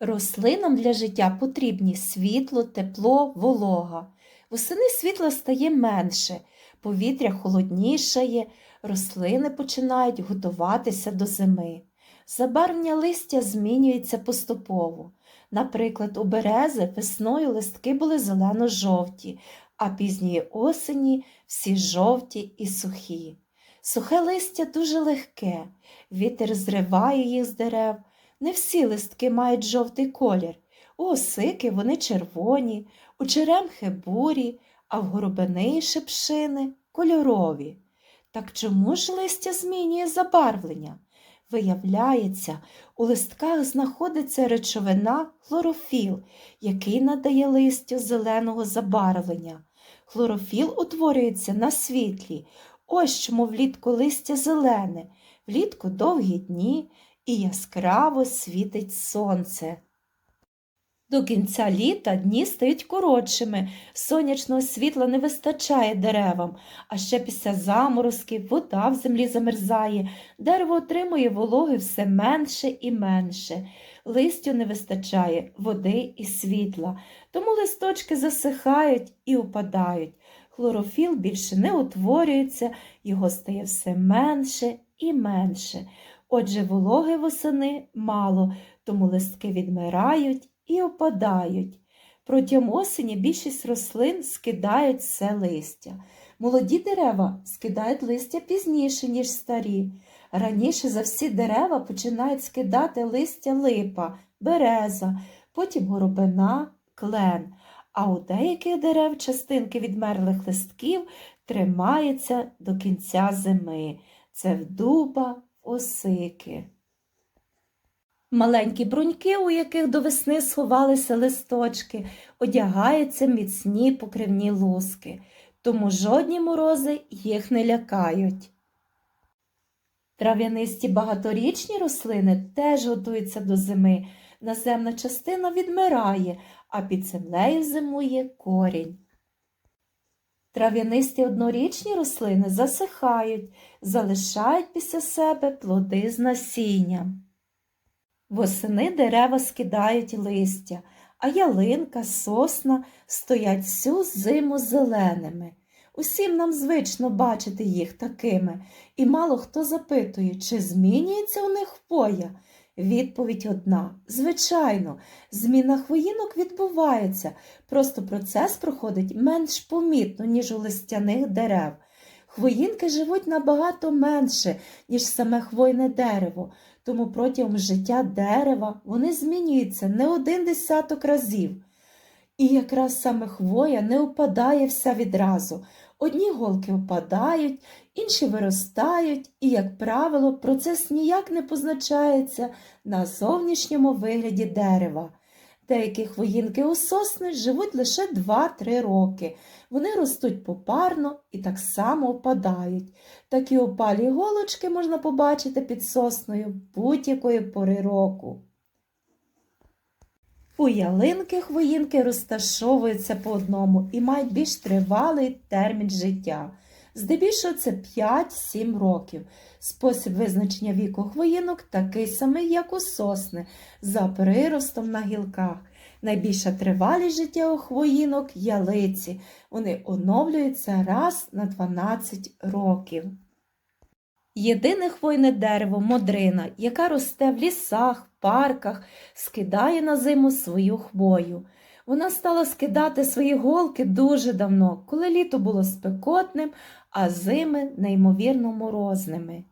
Рослинам для життя потрібні світло, тепло, волога. Восени світла стає менше, повітря холоднішає, рослини починають готуватися до зими. Забарвлення листя змінюється поступово. Наприклад, у берези весною листки були зелено-жовті, а пізньої осені всі жовті і сухі. Сухе листя дуже легке, вітер зриває їх з дерев. Не всі листки мають жовтий колір. У осики вони червоні, у черемхи бурі, а в горобини і шипшини кольорові. Так чому ж листя змінює забарвлення? Виявляється, у листках знаходиться речовина хлорофіл, який надає листю зеленого забарвлення. Хлорофіл утворюється на світлі. Ось чому влітку листя зелене, влітку довгі дні і яскраво світить сонце. До кінця літа дні стають коротшими, сонячного світла не вистачає деревам, а ще після заморозків вода в землі замерзає, дерево отримує вологи все менше і менше. Листю не вистачає води і світла, тому листочки засихають і опадають. Хлорофіл більше не утворюється, його стає все менше і менше. Отже, вологи восени мало, тому листки відмирають і опадають. Протягом осені більшість рослин скидають все листя. Молоді дерева скидають листя пізніше, ніж старі. Раніше за всі дерева починають скидати листя липа, береза, потім горобина, клен. А у деяких дерев частинки відмерлих листків тримаються до кінця зими. Це в дуба, осики. Маленькі бруньки, у яких до весни сховалися листочки, одягаються міцні покривні луски, тому жодні морози їх не лякають. Трав'янисті багаторічні рослини теж готуються до зими. Наземна частина відмирає, а під землею зимує корінь. Трав'янисті однорічні рослини засихають, залишають після себе плоди з насінням. Восени дерева скидають листя, а ялинка, сосна стоять всю зиму зеленими. Усім нам звично бачити їх такими, і мало хто запитує, чи змінюється у них хвоя. Відповідь одна звичайно, зміна хвоїнок відбувається, просто процес проходить менш помітно, ніж у листяних дерев. Хвоїнки живуть набагато менше, ніж саме хвойне дерево, тому протягом життя дерева вони змінюються не один десяток разів. І якраз саме хвоя не опадає вся відразу. Одні голки опадають, інші виростають, і, як правило, процес ніяк не позначається на зовнішньому вигляді дерева. Деякі хвоїнки у сосни живуть лише 2-3 роки. Вони ростуть попарно і так само опадають. Такі опалі голочки можна побачити під сосною будь-якої пори року. У ялинки хвоїнки розташовуються по одному і мають більш тривалий термін життя. Здебільшого це 5-7 років. Спосіб визначення віку хвоїнок такий самий, як у сосни, за приростом на гілках. Найбільша тривалість життя у хвоїнок ялиці. Вони оновлюються раз на 12 років. Єдине хвойне дерево модрина, яка росте в лісах, парках, скидає на зиму свою хвою. Вона стала скидати свої голки дуже давно, коли літо було спекотним, а зими неймовірно морозними.